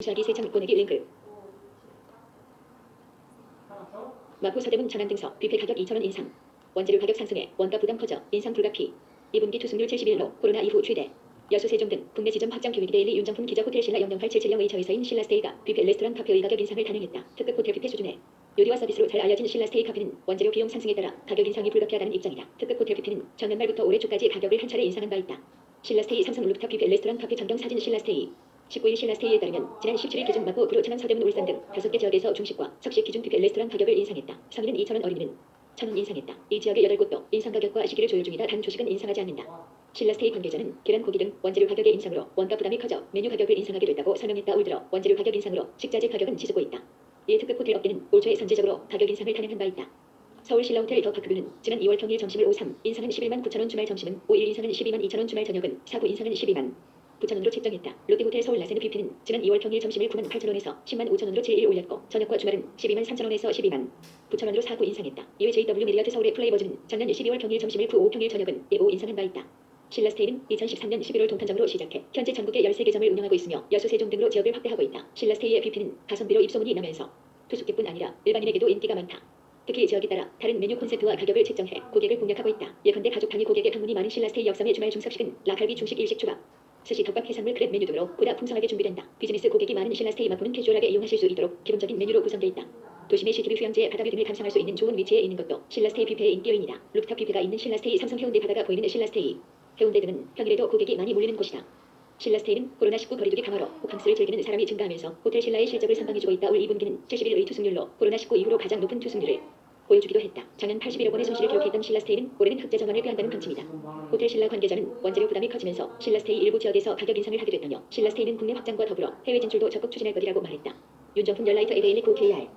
수하기 세장 보내기 링크 마포 서대문 전환 등서 뷔페 가격 2,000원 인상 원재료 가격 상승에 원가 부담 커져 인상 불가피 2분기 투숙률 71로 코로나 이후 최대 여수 세종 등 국내 지점 확장 계획 데일리 윤정품 기자 호텔 신라 영영 8770의 저희사인 신라스테이가 뷔페 레스토랑 카페의 가격 인상을 단행했다. 특급 호텔 뷔페 수준의 요리와 서비스로 잘 알려진 신라스테이 카페는 원재료 비용 상승에 따라 가격 인상이 불가피하다는 입장이다. 특급 호텔 뷔페는 전년 말부터 올해 초까지 가격을 한 차례 인상한 바 있다. 신라스테이 삼성 루프탑 뷔페 레스토랑 카페 전경 사진 신라스테이 19일 신라스테이에 따르면 지난 17일 기준 마포 구로 천안 서대문 울산 등 5개 지역에서 중식과 석식 기준 뷔페 레스토랑 가격을 인상했다. 성인은 2,000원 어린이는 1,000원 인상했다. 이 지역의 8곳도 인상 가격과 시기를 조율 중이다. 단 조식은 인상하지 않는다. 신라스테이 관계자는 계란 고기 등 원재료 가격의 인상으로 원가 부담이 커져 메뉴 가격을 인상하게 됐다고 설명했다. 올 들어 원재료 가격 인상으로 식자재 가격은 치솟고 있다. 이에 특급 호텔 업계는 올 초에 선제적으로 가격 인상을 단행한 바 있다. 서울 신라 호텔 더 파크뷰는 지난 2월 평일 점심을 53 인상은 11만 9천원 주말 점심은 5일 인상은 12만 2천원 주말 저녁은 4구 인상은 12만 9천원으로 책정했다. 롯데호텔 서울 라세느 뷔페는 지난 2월 평일 점심을 9만 8천원에서 10만 5천원으로 7일 올렸고 저녁과 주말은 12만 3천원에서 12만 9천원으로 4구 인상했다. 이외 JW 메리어트 서울의 플레이버즈는 작년 12월 평일 점심을 9, 5 평일 저녁은 1, 5 인상한 바 있다. 신라스테이는 2013년 11월 동탄점으로 시작해 현재 전국에 13개점을 운영하고 있으며 여수 세종 등으로 지역을 확대하고 있다. 신라스테이의 뷔페는 가성비로 입소문이 나면서 투숙객뿐 아니라 일반인에게도 인기가 많다. 특히 지역에 따라 다른 메뉴 콘셉트와 가격을 책정해 고객을 공략하고 있다. 예컨대 가족 단위 고객의 방문이 많은 신라스테이 역삼의 주말 중섭식은 라칼비 중식 일식 초밥, 스시 덮밥 해산물 크랩 메뉴 등으로 보다 풍성하게 준비된다. 비즈니스 고객이 많은 신라 스테이 마포는 캐주얼하게 이용하실 수 있도록 기본적인 메뉴로 구성되어 있다. 도심의 시티뷰 휴양지에 바다뷰 등을 감상할 수 있는 좋은 위치에 있는 것도 신라스테이 뷔페의 인기 요인이다. 루프탑 뷔페가 있는 신라스테이 삼성 해운대 바다가 보이는 신라스테이 해운대 등은 평일에도 고객이 많이 몰리는 곳이다. 신라스테이는 코로나19 거리두기 강화로 호캉스를 즐기는 사람이 증가하면서 호텔 신라의 실적을 선방해주고 있다. 올 2분기는 71의 투숙률로 코로나19 이후로 가장 높은 투숙률을 보여주기도 했다. 작년 81억 원의 손실을 기록했던 신라스테이는 올해는 흑자 전환을 피한다는 방침이다. 호텔 신라 관계자는 원재료 부담이 커지면서 신라스테이 일부 지역에서 가격 인상을 하게 됐다며 신라스테이는 국내 확장과 더불어 해외 진출도 적극 추진할 것이라고 말했다. 윤정품 열라이트 ADN 9KR